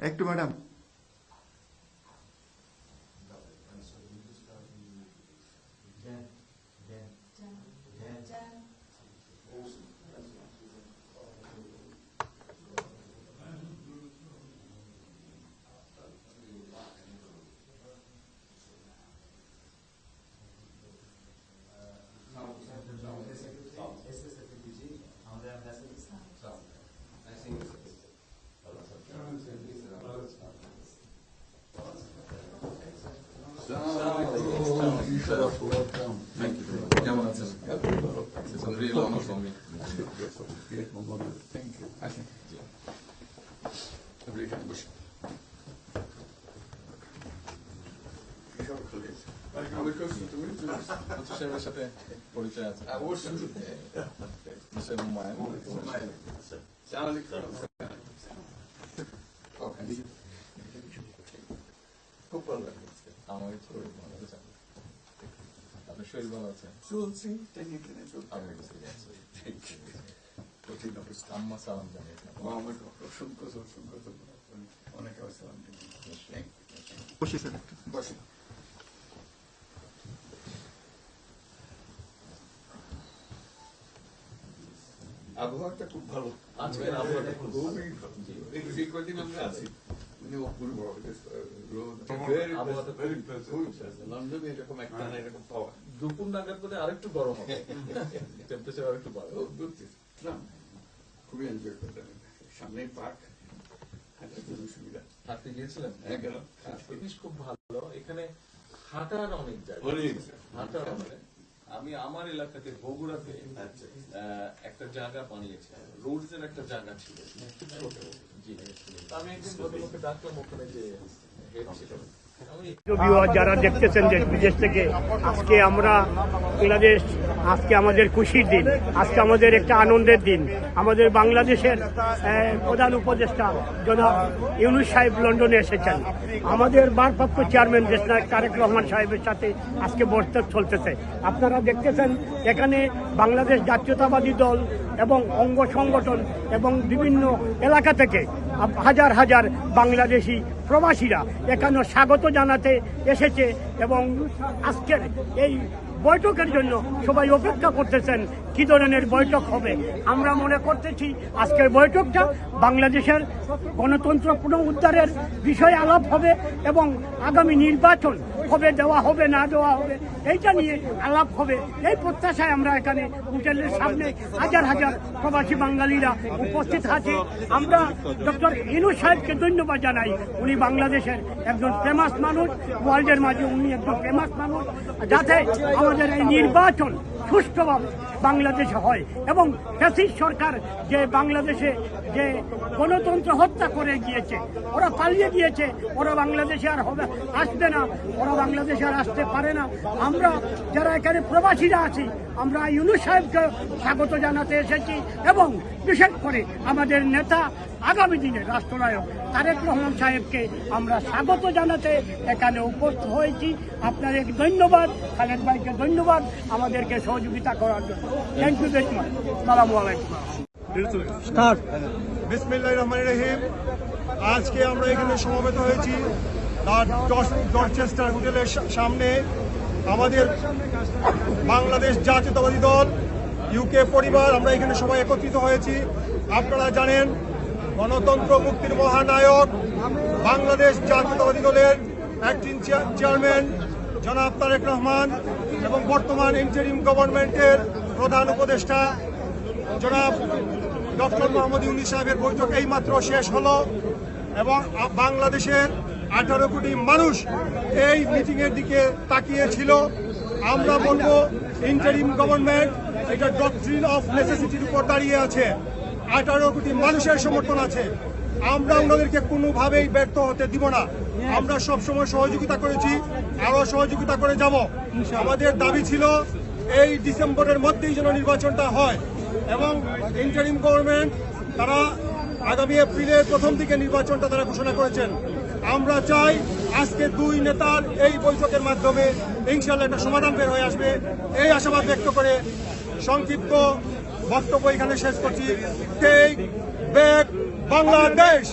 একটু madam. Thank you. Andiamo a It's unreal honor for me. Thank you. Okay. Yeah. Bush. Maar ik wil de kussen te moeilijk doen. Want we zijn wel sapé. Politiaat. Ah, hoor ze. Dat is helemaal mij. Zijn er lekker? Oh, en die. Koppelen. আমার শরীর ভালো আছে আপনার শরীর ভালো আছে চলছি। কঠিন অবস্থা। আম্মা সালাম জানিয়ে ও অসংখ্য অসংখ্য অনেক আসসালাম বসে স্যার একটু আবহাওয়াটা খুব ভালো আজকের আবহাওয়াটা খুব। খুবই ভালো। এই কদিন আমরা আছি দুপুর নাগাদ বোধহয় আরেকটু গরম হবে টেম্পারেচার আরেকটু বাড়বে খুবই এনজয় করলাম সামনেই পার্ক হাঁটার জন্য সুবিধা হাঁটতে হ্যাঁ, জিনিস খুব ভালো এখানে হাঁটার অনেক জায়গা অনেক। হাঁটার অনেক আমি আমার এলাকাতে বগুড়াতে আহ, একটা জায়গা বানিয়েছে। রোডস এর একটা জায়গা ছিল। যারা দেখতেছেন দেশ বিদেশ থেকে, আজকে আমরা বাংলাদেশ, আজকে আমাদের খুশির দিন, আজকে আমাদের একটা আনন্দের দিন। আমাদের বাংলাদেশের প্রধান উপদেষ্টা জনাব ইউনুস সাহেব লন্ডনে এসেছেন। আমাদের ভারপ্রাপ্ত চেয়ারম্যান দেশনায়ক তারেক রহমান সাহেবের সাথে আজকে বৈঠক চলতেছে। আপনারা দেখতেছেন এখানে বাংলাদেশ জাতীয়তাবাদী দল এবং অঙ্গ সংগঠন এবং বিভিন্ন এলাকা থেকে হাজার হাজার বাংলাদেশি প্রবাসীরা এখানে স্বাগত জানাতে এসেছে এবং আজকের এই বৈঠকের জন্য সবাই অপেক্ষা করতেছেন, কি ধরনের বৈঠক হবে? আমরা মনে করতেছি আজকের বৈঠকটা বাংলাদেশের গণতন্ত্র পুনরুদ্ধারের বিষয়ে আলাপ হবে এবং আগামী নির্বাচন হবে, দেওয়া হবে, না দেওয়া হবে, এইটা নিয়ে আলাপ হবে। এই প্রত্যাশায় আমরা এখানে হোটেলের সামনে হাজার হাজার প্রবাসী বাঙালিরা উপস্থিত আছে। আমরা ডক্টর ইনু সাহেবকে ধন্যবাদ জানাই। উনি বাংলাদেশের একজন ফেমাস মানুষ ওয়ার্ল্ডের মাঝে উনি একজন ফেমাস মানুষ। যাতে আমাদের এই নির্বাচন সুষ্ঠুভাবে বাংলাদেশে হয় এবং ফ্যাসিস্ট সরকার যে বাংলাদেশে যে গণতন্ত্র হত্যা করে গিয়েছে, ওরা পালিয়ে গিয়েছে, ওরা বাংলাদেশে আর হবে, আসবে না, ওরা বাংলাদেশে আর আসতে পারে না। আমরা যারা এখানে প্রবাসীরা আছি, আমরা ইউনুস সাহেবকে স্বাগত জানাতে এসেছি এবং বিশেষ করে আমাদের নেতা আগামী দিনে রাষ্ট্রনায়ক তারেক রহমান সাহেবকে আমরা স্বাগত জানাতে এখানে উপস্থিত হয়েছি। আপনাদের ধন্যবাদ খালেদ ভাইকে ধন্যবাদ আমাদেরকে সহযোগিতা করার জন্য। থ্যাংক ইউ ভেরি মাচ সালামু আলাইকুম। বিসমিল্লাহ রহমান রহিম। আজকে আমরা এখানে সমবেত হয়েছি ডরচেস্টার হোটেলের সামনে। আমাদের বাংলাদেশ জাতীয়তাবাদী দল ইউকে পরিবার আমরা এখানে সবাই একত্রিত হয়েছি। আপনারা জানেন গণতন্ত্র মুক্তির মহানায়ক, বাংলাদেশ জাতীয়তাবাদী দলের অ্যাক্টিং চেয়া- চেয়ারম্যান জনাব তারেক রহমান এবং বর্তমান ইন্টারিম গভর্নমেন্টের প্রধান উপদেষ্টা জনাব ডক্টর মোহাম্মদ ইউনি সাহেবের বৈঠক এইমাত্র শেষ হলো এবং বাংলাদেশের আঠারো কোটি মানুষ এই মিটিংয়ের দিকে তাকিয়েছিল। আমরা বলব ইন্টারিম গভর্নমেন্ট এটা ডক্ট্রিন অফ নেসেসিটির উপর দাঁড়িয়ে আছে। আঠারো কোটি মানুষের সমর্থন আছে। আমরা ওনাদেরকে কোনোভাবেই ব্যর্থ হতে দিব না। আমরা সবসময় সহযোগিতা করেছি আরও সহযোগিতা করে যাব। আমাদের দাবি ছিল এই ডিসেম্বরের মধ্যেই যেন নির্বাচনটা হয় এবং ইন্টারিম গভর্নমেন্ট তারা আগামী এপ্রিলের প্রথম দিকে নির্বাচনটা তারা ঘোষণা করেছেন। আমরা চাই আজকে দুই নেতার এই বৈঠকের মাধ্যমে ইনশাল্লাহ একটা সমাধান বের হয়ে আসবে। এই আশাবাদ ব্যক্ত করে সংক্ষিপ্ত বক্তব্য এখানে শেষ করছি। Take back Bangladesh